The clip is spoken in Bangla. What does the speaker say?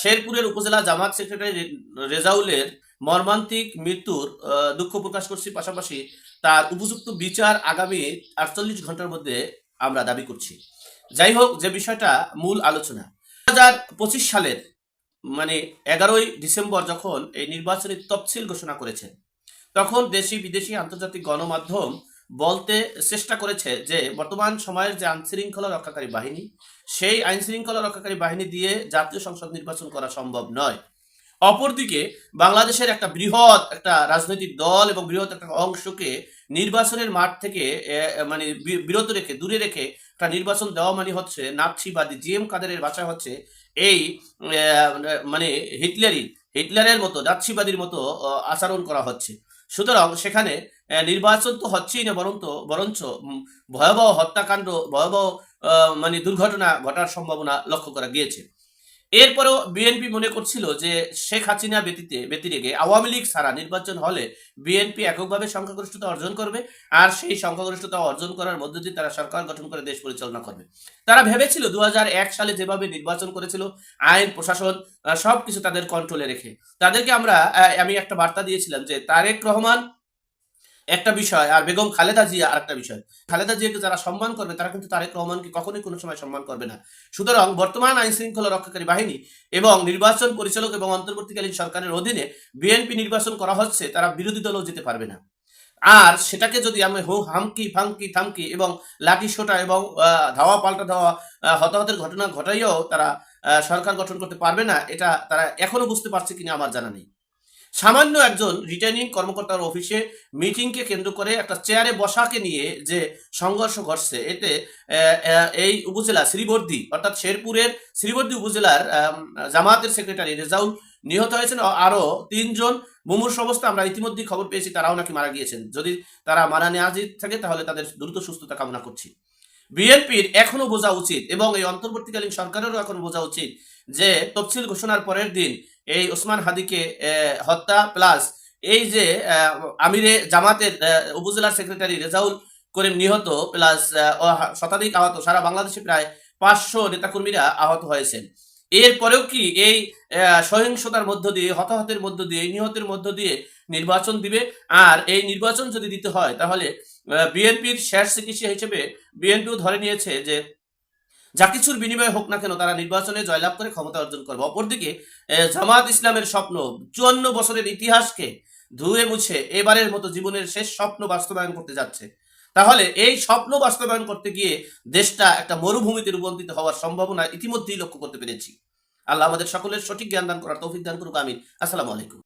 শেরপুরের উপজেলা জামাত সেক্রেটারি রেজাউলের মর্মান্তিক মৃত্যুর দুঃখ প্রকাশ করছি। পাশাপাশি তার উপযুক্ত বিচার আগামী আটচল্লিশ ঘণ্টার মধ্যে আমরা দাবি করছি। যাই হোক, যে বিষয়টা মূল আলোচনা। দু হাজার পঁচিশ সালের মানে এগারোই ডিসেম্বর যখন এই নির্বাচনী তফসিল ঘোষণা করেছেন, তখন দেশি বিদেশি আন্তর্জাতিক গণমাধ্যম বলতে চেষ্টা করেছে যে বর্তমান সময়ের যে আইনশৃঙ্খলা রক্ষাকারী বাহিনী, সেই আইন শৃঙ্খলা রক্ষাকারী বাহিনী দিয়ে জাতীয় সংসদ নির্বাচন করা সম্ভব নয়। অপরদিকে বাংলাদেশের একটা বৃহৎ একটা রাজনৈতিক দল এবং বৃহৎ একটা অংশকে নির্বাচনের মাঠ থেকে মানে বিরত রেখে, দূরে রেখে একটা নির্বাচন দেওয়া মানে হচ্ছে নাৎসিবাদী, জি এম কাদেরের ভাষা হচ্ছে এই মানে হিটলারি হিটলারের মতো, নাৎসিবাদীর মতো আচরণ করা হচ্ছে। সুতরাং সেখানে নির্বাচন তো হচ্ছেই না বরঞ্চ বরঞ্চ ভয়াবহ হত্যাকাণ্ড, ভয়াবহ মানে দুর্ঘটনা ঘটার সম্ভাবনা লক্ষ্য করা গিয়েছে। এরপরেও বিএনপি মনে করছিল যে শেখ হাসিনা ব্যতীতে, ব্যতিরেকে আওয়ামী লীগ ছাড়া নির্বাচন হলে বিএনপি এককভাবে সংখ্যাগরিষ্ঠতা অর্জন করবে আর সেই সংখ্যাগরিষ্ঠতা অর্জন করার মধ্য দিয়ে তারা সরকার গঠন করে দেশ পরিচালনা করবে। তারা ভেবেছিল দু হাজার এক সালে যেভাবে নির্বাচন করেছিল, আইন, প্রশাসন সবকিছু তাদের কন্ট্রোলে রেখে। তাদেরকে আমরা আমি একটা বার্তা দিয়েছিলাম যে তারেক রহমান একটা বিষয়, আর বেগম খালেদা জিয়া আর একটা বিষয়। খালেদা জিয়াকে যারা সম্মান করবে, তারা কিন্তু তারেক রহমানকে কখনোই কোনো সময় সম্মান করবে না। সুতরাং বর্তমান আইন শৃঙ্খলা রক্ষাকারী বাহিনী এবং নির্বাচন পরিচালক এবং অন্তর্বর্তীকালীন সরকারের অধীনে বিএনপি নির্বাচন করা হচ্ছে, তারা বিরোধী দলও যেতে পারবে না। আর সেটাকে যদি আমি হো হামকি ফামকি থামকি এবং লাঠি সোটা এবং ধাওয়া পাল্টা ধাওয়া হতাহতের ঘটনা ঘটাইও তারা সরকার গঠন করতে পারবে না, এটা তারা এখনও বুঝতে পারছে কিনা আমার জানা নেই। সামান্য একজন রিটার্নিং কর্মকর্তার অফিসে মিটিংকে কেন্দ্র করে একটা চেয়ারে বসাকে নিয়ে যে সংঘর্ষ ঘটছে এতে এই উপজেলা শ্রীবর্দী অর্থাৎ শেরপুরের শ্রীবর্দী উপজেলার আম, জামায়াতের সেক্রেটারি রেজাউল নিহত হয়েছেন আরও তিনজন মুমূর্ষ অবস্থা আমরা ইতিমধ্যেই খবর পেয়েছি তারাও নাকি মারা গিয়েছেন। যদি তারা মারা নেওয়া থাকে তাহলে তাদের দ্রুত সুস্থতা কামনা করছি। বিএনপির এখনও বোঝা উচিত এবং এই অন্তর্বর্তীকালীন সরকারেরও এখন বোঝা উচিত যে তফসিল ঘোষণার পরের দিন এই ওসমান হাদিকে হত্যা প্লাস এই যে আমিরে জামাতের উপজেলা সেক্রেটারি রেজাউল করিম নিহত প্লাস শতাধিক আহত, সারা বাংলাদেশে প্রায় পাঁচশো নেতাকর্মীরা আহত হয়েছেন। এরপরেও কি এই সহিংসতার মধ্য দিয়ে, হতাহতের মধ্য দিয়ে নিহতের মধ্য দিয়ে নির্বাচন দিবে? আর এই নির্বাচন যদি দিতে হয়, তাহলে বিএনপির শেষ চিকিৎসা হিসেবে বিএনপিও ধরে নিয়েছে যে যা কিছুর বিনিময়ে হোক না কেন তারা নির্বাচনে জয়লাভ করে ক্ষমতা অর্জন করবে। অপরদিকে জামাত ইসলামের স্বপ্ন চুয়ান্ন বছরের ইতিহাসকে ধুয়ে মুছে এবারের মতো জীবনের শেষ স্বপ্ন বাস্তবায়ন করতে যাচ্ছে। তাহলে এই স্বপ্ন বাস্তবায়ন করতে গিয়ে দেশটা একটা মরুভূমিতে রূপান্তরিত হওয়ার সম্ভাবনা ইতিমধ্যেই লক্ষ্য করতে পেরেছি। আল্লাহ আমাদের সকলের সঠিক জ্ঞান দান করার তৌফিক দান করুক, আমিন। আসসালামু আলাইকুম।